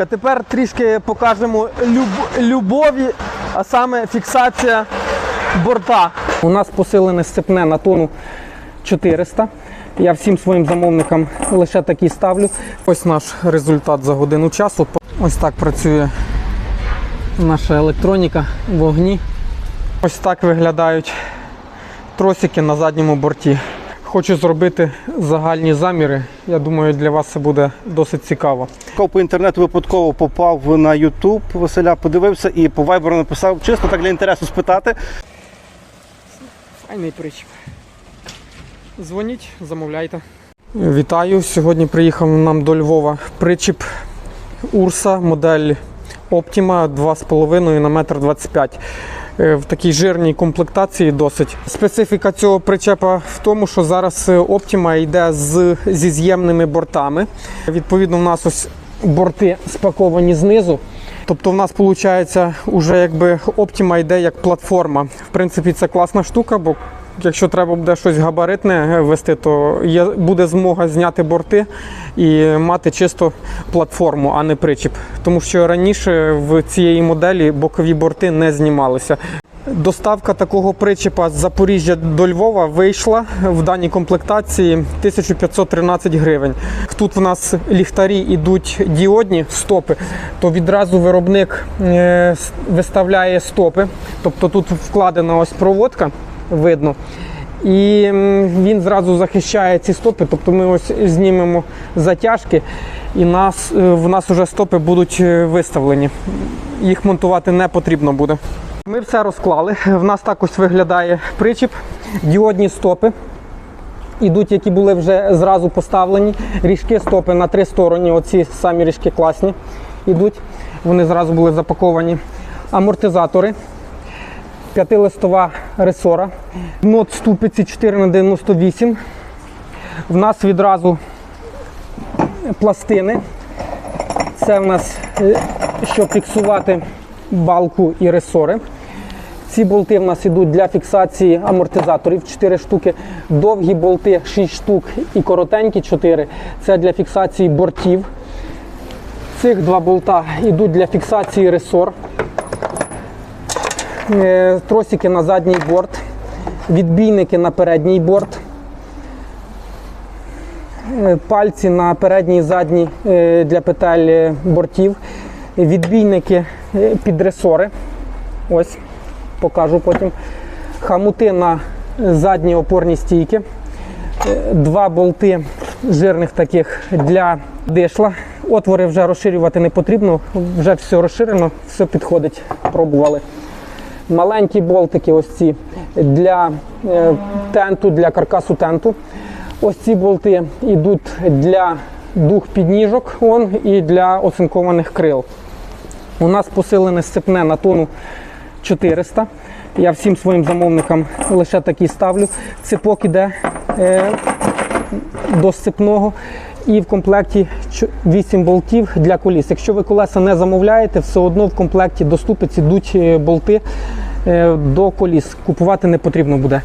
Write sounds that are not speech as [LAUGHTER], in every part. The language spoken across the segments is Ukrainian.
А тепер трішки покажемо люб- любові, а саме фіксація борта. У нас посилене сцепне на тону 400. Я всім своїм замовникам лише такі ставлю. Ось наш результат за годину часу. Ось так працює наша електроніка, вогні. Ось так виглядають тросики на задньому борті. Хочу зробити загальні заміри. Я думаю, для вас це буде досить цікаво. По інтернету випадково попав на YouTube Василя, подивився і по вайберу написав чисто так для інтересу спитати. Файний причіп. Дзвоніть, замовляйте. Вітаю! Сьогодні приїхав нам до Львова причіп Урса, модель Optima 2,5 на 1,25 м. Е, В такій жирній комплектації досить. Специфіка цього причепа в тому, що зараз е, Optima йде з, зі з'ємними бортами. Відповідно, у нас ось борти спаковані знизу. Тобто в нас виходить, уже якби Optima йде як платформа. В принципі, це класна штука, бо якщо треба буде щось габаритне вести, то є, буде змога зняти борти і мати чисто платформу, а не причіп. Тому що раніше в цієї моделі бокові борти не знімалися. Доставка такого причепа з Запоріжжя до Львова вийшла в даній комплектації 1513 гривень. Тут в нас ліхтарі йдуть діодні стопи, то відразу виробник е, виставляє стопи. Тобто тут вкладена ось проводка, видно. І він зразу захищає ці стопи, тобто ми ось знімемо затяжки, і нас, е, в нас вже стопи будуть е, виставлені. Їх монтувати не потрібно буде. Ми все розклали. В нас так ось виглядає причіп, діодні стопи. Ідуть, які були вже зразу поставлені. Ріжки стопи на три сторони. Оці самі ріжки класні. Ідуть. Вони зразу були запаковані. Амортизатори. П'ятилистова ресора. Нот ступиці 4 на 98 В нас відразу пластини. Це в нас, е, щоб фіксувати балку і ресори. Ці болти в нас йдуть для фіксації амортизаторів 4 штуки, довгі болти 6 штук і коротенькі 4 це для фіксації бортів. Цих два болта йдуть для фіксації ресор. Е, Тросики на задній борт, відбійники на передній борт. Е, Пальці на передній і задній е, для петель бортів, відбійники під ресори. Ось, покажу потім. Хамути на задні опорні стійки. Два болти жирних таких для дишла. Отвори вже розширювати не потрібно, вже все розширено, все підходить. Пробували. Маленькі болтики, ось ці для е, тенту, для каркасу тенту. Ось ці болти йдуть для дух підніжок он, і для оцинкованих крил. У нас посилене сцепне на тону 400. Я всім своїм замовникам лише такі ставлю. Ципок іде е, до сцепного. І в комплекті 8 болтів для коліс. Якщо ви колеса не замовляєте, все одно в комплекті до ступиць йдуть е, болти е, до коліс. Купувати не потрібно буде.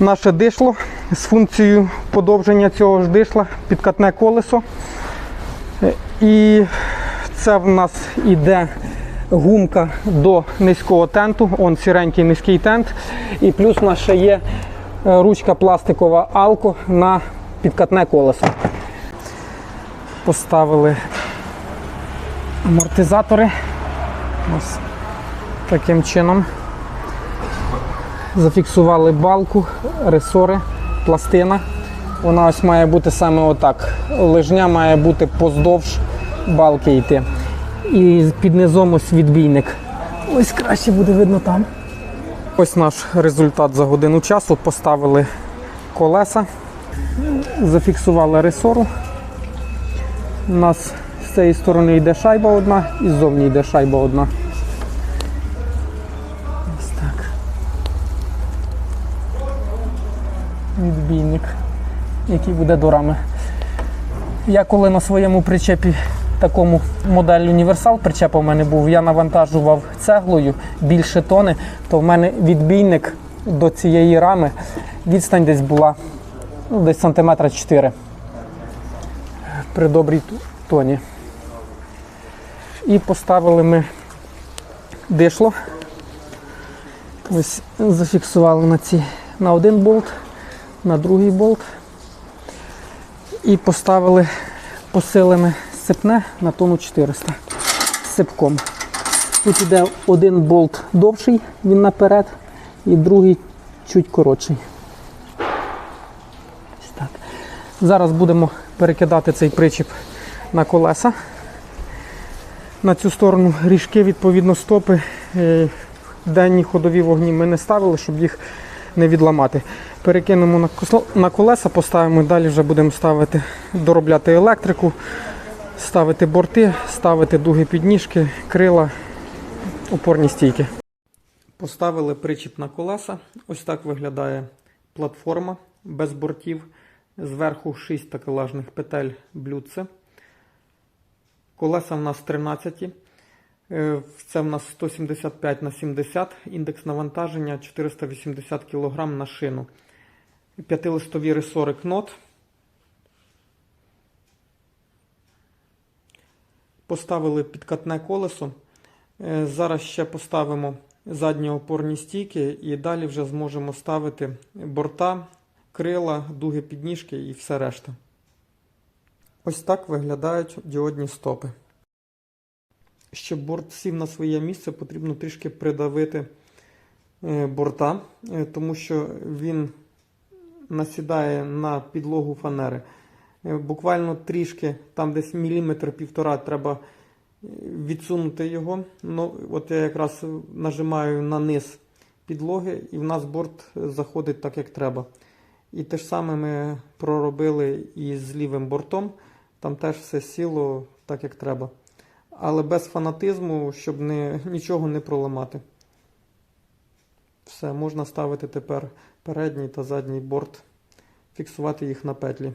Наше дишло з функцією подовження цього ж дишла, підкатне колесо. Е, І це в нас іде гумка до низького тенту. Он сіренький низький тент. І плюс у нас ще є ручка пластикова алко на підкатне колесо. Поставили амортизатори. Ось таким чином. Зафіксували балку, ресори, пластина. Вона ось має бути саме отак. Лижня має бути поздовж балки йти. І під низом ось відбійник. Ось краще буде видно там. Ось наш результат за годину часу. Поставили колеса, зафіксували ресору. У нас з цієї сторони йде шайба одна і ззовні йде шайба одна. Ось так. Відбійник, який буде до рами. Я коли на своєму причепі такому модель універсал причепа в мене був, я навантажував цеглою більше тони, то в мене відбійник до цієї рами відстань десь була ну, десь сантиметра 4 при добрій тоні. І поставили ми дишло. Ось зафіксували на ці на один болт, на другий болт. І поставили посилими сипне на тонну 400 сипком. Тут іде один болт довший, він наперед, і другий чуть коротший. Ось так. Зараз будемо перекидати цей причіп на колеса. На цю сторону ріжки, відповідно, стопи. е, Денні ходові вогні ми не ставили, щоб їх не відламати. Перекинемо на колеса, поставимо, далі вже будемо ставити, доробляти електрику, ставити борти, ставити дуги підніжки, крила, опорні стійки. Поставили причіп на колеса. Ось так виглядає платформа без бортів. Зверху 6 такелажних петель блюдце. Колеса в нас 13. Е, Це в нас 175 на 70, індекс навантаження 480 кг на шину. П'ятилистові ресори кнот. Поставили підкатне колесо. Е, Зараз ще поставимо задні опорні стійки і далі вже зможемо ставити борта, крила, дуги підніжки і все решта. Ось так виглядають діодні стопи. Щоб борт сів на своє місце, потрібно трішки придавити е, борта, е, тому що він насідає на підлогу фанери. Е, Буквально трішки, там десь міліметр півтора, треба відсунути його. Ну, от я якраз нажимаю на низ підлоги, і в нас борт заходить так, як треба. І те ж саме ми проробили і з лівим бортом. Там теж все сіло так, як треба. Але без фанатизму, щоб не, нічого не проламати. Все, можна ставити тепер передній та задній борт, фіксувати їх на петлі.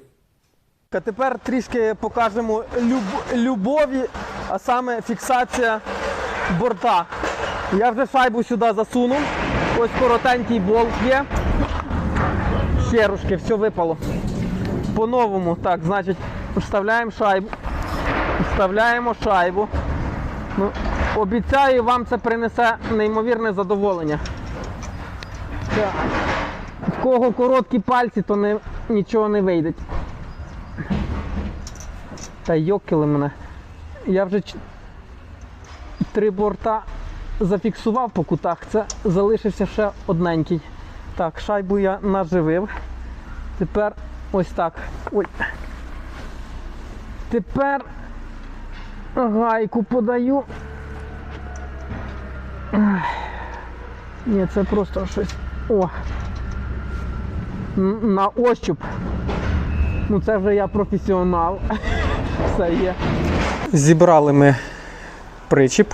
А тепер трішки покажемо люб- любові, а саме фіксація борта. Я вже шайбу сюди засунув. Ось коротенький болт є. Щерушки, все випало. По-новому, так, значить, вставляємо шайбу. Вставляємо шайбу. Ну, обіцяю, вам це принесе неймовірне задоволення. Так. В кого короткі пальці, то не, нічого не вийде. Та йокили мене. Я вже три борта зафіксував по кутах. Це залишився ще одненький. Так, шайбу я наживив. Тепер ось так. Ой. Тепер гайку подаю. Ні, це просто щось. О. На ощуп. Ну це вже я професіонал. [LAUGHS] Все є. Зібрали ми причіп.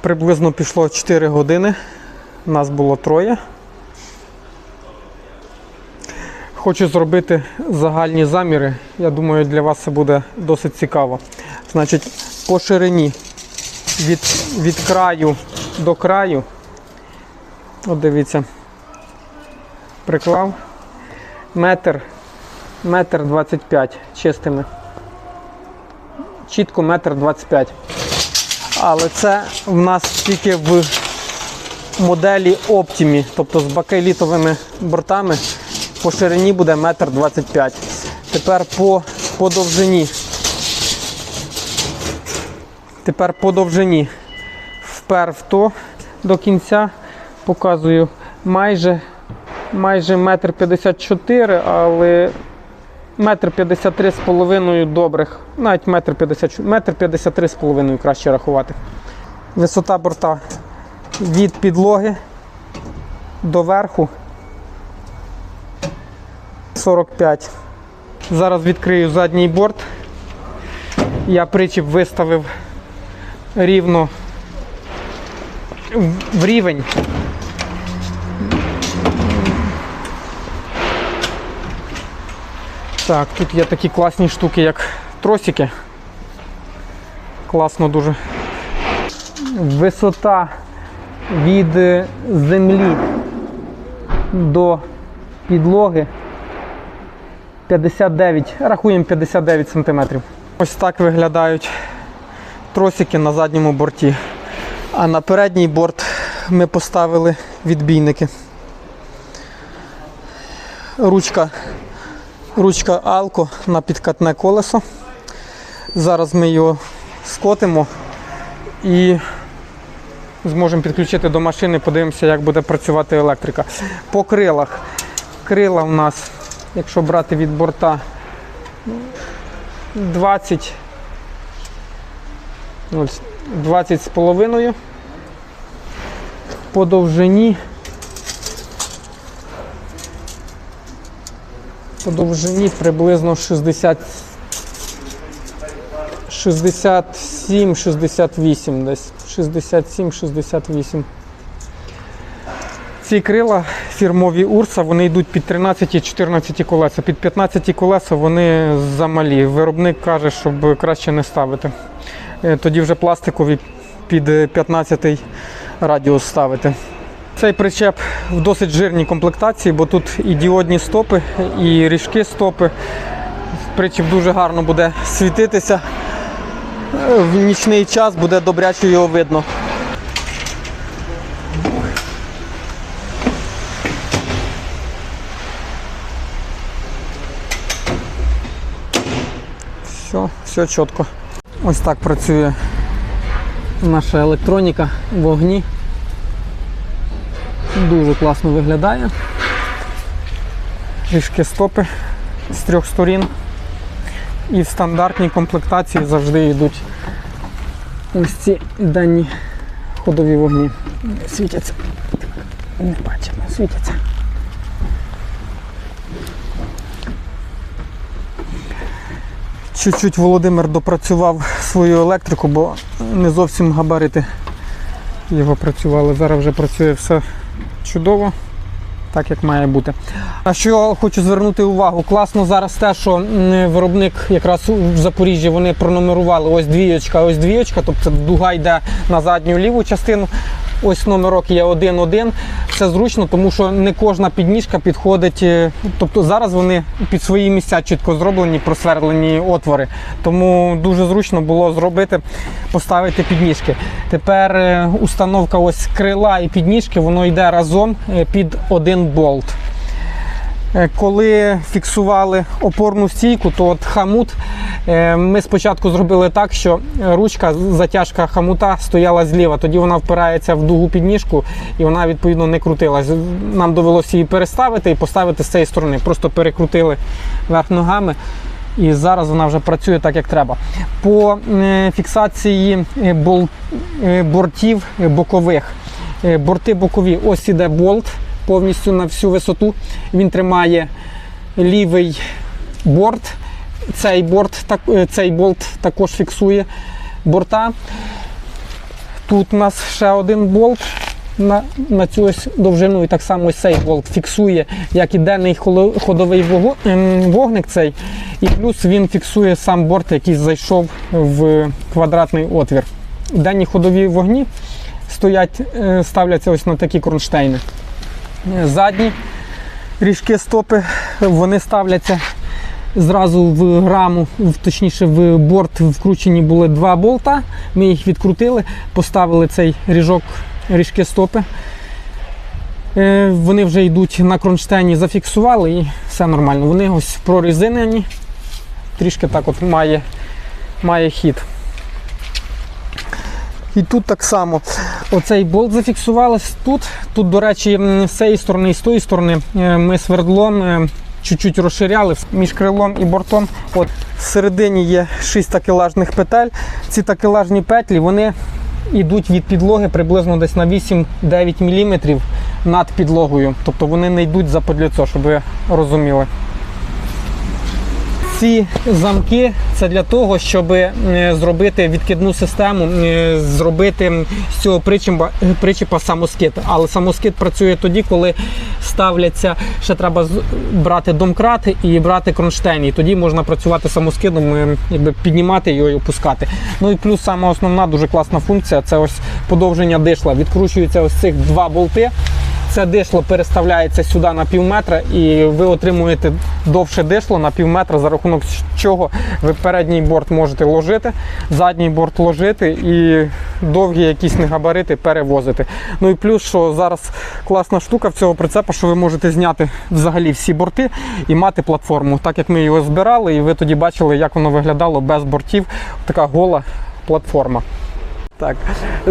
Приблизно пішло 4 години. Нас було троє. Хочу зробити загальні заміри. Я думаю, для вас це буде досить цікаво. Значить, по ширині від, від краю до краю. От дивіться. Приклав. Метр. Метр 25 чистими. Чітко метр 25. Але це в нас тільки в моделі Optimi, тобто з бакелітовими бортами по ширині буде метр 25. Тепер по, по довжині. Тепер по довжині. Вперв то до кінця показую майже майже метр 54, але метр 53 з половиною добрих, навіть метр 50, метр 53 з половиною краще рахувати. Висота борта від підлоги до верху 45. Зараз відкрию задній борт. Я причіп виставив рівно в- рівень. Так, тут є такі класні штуки, як тросики. Класно дуже. Висота від землі до підлоги 59, рахуємо 59 см. Ось так виглядають тросики на задньому борті. А на передній борт ми поставили відбійники. Ручка, ручка Алко на підкатне колесо. Зараз ми його скотимо і зможемо підключити до машини, подивимося, як буде працювати електрика. По крилах. Крила у нас, якщо брати від борта, 20, ось, 20 з половиною. По довжині. По довжині приблизно 60 67-68 десь. 67-68. Ці крила фірмові Урса, вони йдуть під 13-14 колеса. Під 15 колеса вони замалі. Виробник каже, щоб краще не ставити. Е, Тоді вже пластикові під 15 радіус ставити. Цей причеп в досить жирній комплектації, бо тут і діодні стопи, і ріжки стопи. Причеп дуже гарно буде світитися. Е, В нічний час буде добряче його видно. Все, чітко. Ось так працює наша електроніка в вогні. Дуже класно виглядає. Ріжки стопи з трьох сторін. І в стандартній комплектації завжди йдуть ось ці дані ходові вогні. Світяться. Не бачимо, світяться. Чуть-чуть Володимир допрацював свою електрику, бо не зовсім габарити його працювали. Зараз вже працює все чудово, так як має бути. А що хочу звернути увагу, класно зараз те, що виробник якраз в Запоріжжі вони пронумерували ось двієчка, ось двієчка, тобто дуга йде на задню ліву частину. Ось номерок є 1-1. Це зручно, тому що не кожна підніжка підходить. е, Тобто зараз вони під свої місця чітко зроблені, просверлені отвори. Тому дуже зручно було зробити, поставити підніжки. Тепер е, установка ось крила і підніжки, воно йде разом е, під один болт. Е, Коли фіксували опорну стійку, то от хамут е, ми спочатку зробили так, що ручка, затяжка хамута стояла зліва, тоді вона впирається в дугу підніжку і вона відповідно не крутилась. Нам довелося її переставити і поставити з цієї сторони. Просто перекрутили верх ногами. І зараз вона вже працює так, як треба. По е, фіксації бортів бокових. Борти бокові, ось іде болт повністю на всю висоту. Він тримає лівий борт. Цей, борт, е, цей болт також фіксує борта. Тут у нас ще один болт на, на цю ось довжину, і так само ось цей болт фіксує, як і денний ходовий ем, вогник цей. І плюс він фіксує сам борт, який зайшов в квадратний отвір. Денні ходові вогні стоять, е, ставляться ось на такі кронштейни. Е, Задні ріжки стопи, вони ставляться зразу в граму, точніше в борт вкручені були два болта. Ми їх відкрутили, поставили цей ріжок, ріжки стопи. Е, Вони вже йдуть на кронштейні, зафіксували і все нормально. Вони ось прорезинені, трішки так от має, має хід. І тут так само. Оцей болт зафіксували тут. Тут, до речі, з цієї сторони і з тої сторони е, ми свердлом е, чуть-чуть розширяли між крилом і бортом. От всередині є 6 такелажних петель. Ці такелажні петлі вони йдуть від підлоги приблизно десь на 8-9 мм над підлогою. Тобто вони не йдуть за подліцо, щоб ви розуміли. Ці замки це для того, щоб е, зробити відкидну систему, е, зробити з цього причіпа, причіпа самоскид. Але самоскид працює тоді, коли ставляться, ще треба брати домкрат і брати кронштейн. І тоді можна працювати самоскидом, е, якби піднімати його і опускати. Ну і плюс сама основна дуже класна функція це ось подовження дишла. Відкручуються ось цих два болти. Це дишло переставляється сюди на пів метра, і ви отримуєте довше дишло на пів метра, за рахунок чого ви передній борт можете ложити, задній борт ложити і довгі якісь негабарити перевозити. Ну і плюс, що зараз класна штука в цього прицепа, що ви можете зняти взагалі всі борти і мати платформу. Так як ми його збирали, і ви тоді бачили, як воно виглядало без бортів. Така гола платформа. Так,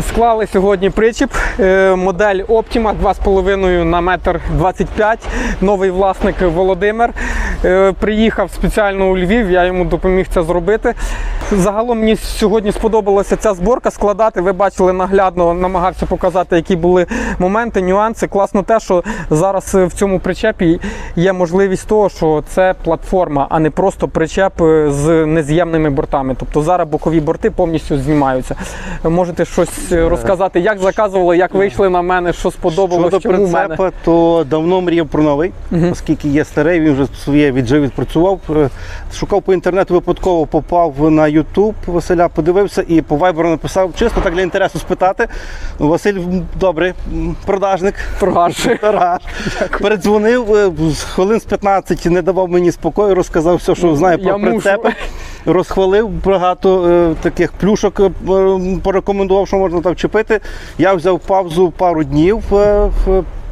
склали сьогодні причіп. Е, Модель Optima 2,5 на метр 25. Новий власник Володимир. Е, Приїхав спеціально у Львів, я йому допоміг це зробити. Загалом мені сьогодні сподобалася ця зборка складати. Ви бачили наглядно, намагався показати, які були моменти, нюанси. Класно те, що зараз е, в цьому причепі є можливість того, що це платформа, а не просто причеп з нез'ємними бортами. Тобто зараз бокові борти повністю знімаються. Можете щось е, розказати, як заказували, як вийшли на мене, що сподобалось, Щодо чому мене. то давно мріяв про новий, оскільки є старий, він вже своє віджив, відпрацював. Е, Шукав по інтернету, випадково попав на YouTube Василя, подивився і по вайберу написав, чисто так для інтересу спитати. Василь м, добрий, продажник. Торгаш. [LAUGHS] Торгаш. Передзвонив, е, хвилин з 15 не давав мені спокою, розказав все, що знає про Я мушу. [LAUGHS] Розхвалив багато е, таких плюшок, е, порекомендував, що можна там чіпити. Я взяв паузу пару днів, е,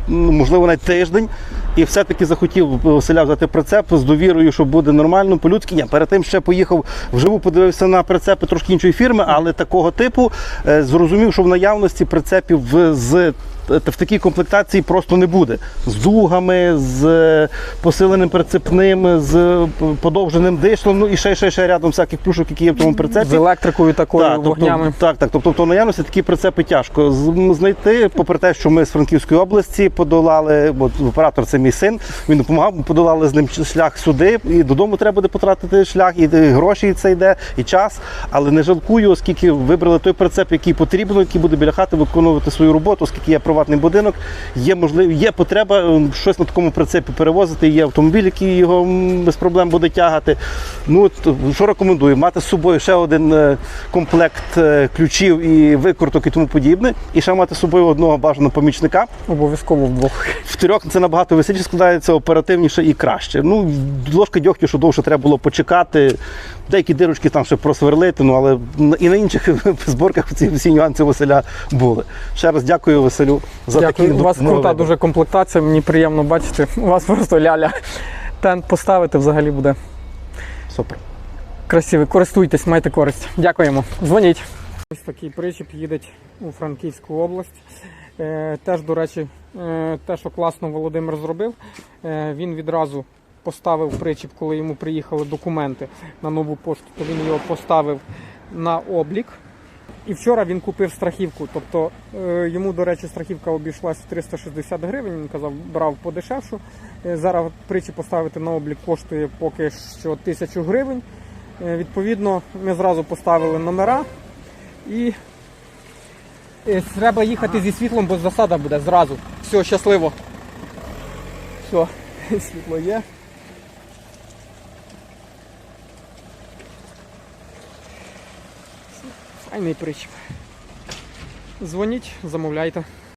можливо, навіть тиждень. І все-таки захотів Василя взяти прицеп з довірою, що буде нормально, по-людськи. Ні, перед тим ще поїхав вживу, подивився на прицепи трошки іншої фірми, але такого типу зрозумів, що в наявності прицепів з в такій комплектації просто не буде. З дугами, з е, посиленим прицепним, з подовженим дишлом, ну і ще, ще, ще рядом всяких плюшок, які є в тому прицепі. З електрикою такою Так, тобто, так, так. Тобто в наявності такі прицепи тяжко знайти, попри те, що ми з Франківської області подолали, бо оператор це мій син, він допомагав, подолали з ним шлях сюди, і додому треба буде потратити шлях, і гроші це йде, і час. Але не жалкую, оскільки вибрали той прицеп, який потрібно, який буде біля хати виконувати свою роботу, оскільки є приватний будинок, є можлив, є потреба щось на такому прицепі перевозити, є автомобіль, який його без проблем буде тягати. Ну, що рекомендую? Мати з собою ще один е, комплект е, ключів і викруток і тому подібне, і ще мати з собою одного бажаного помічника. Обов'язково вдвох. В трьох це набагато веселіше складається, оперативніше і краще. Ну, ложка дьогтю, що довше треба було почекати. Деякі дирочки там ще просверлити, ну але і на інших [LAUGHS] зборках ці всі нюанси Василя були. Ще раз дякую Василю за такі У вас крута дуже комплектація, мені приємно бачити. У вас просто ляля. Тент поставити взагалі буде Супер. красивий. Користуйтесь, майте користь. Дякуємо. Дзвоніть. Ось такий причіп їде у Франківську область. Е, теж, до речі, е, те, що класно Володимир зробив, е, він відразу поставив причіп, коли йому приїхали документи на нову пошту, то він його поставив на облік. І вчора він купив страхівку. Тобто е, йому, до речі, страхівка обійшлась в 360 гривень. Він казав, брав подешевшу. Е, Зараз причі поставити на облік коштує поки що 1000 гривень. Е, Відповідно, ми зразу поставили номера і треба їхати зі світлом, бо засада буде зразу. Все, щасливо. Все, [LAUGHS] світло є. Файний причіп. Дзвоніть, замовляйте.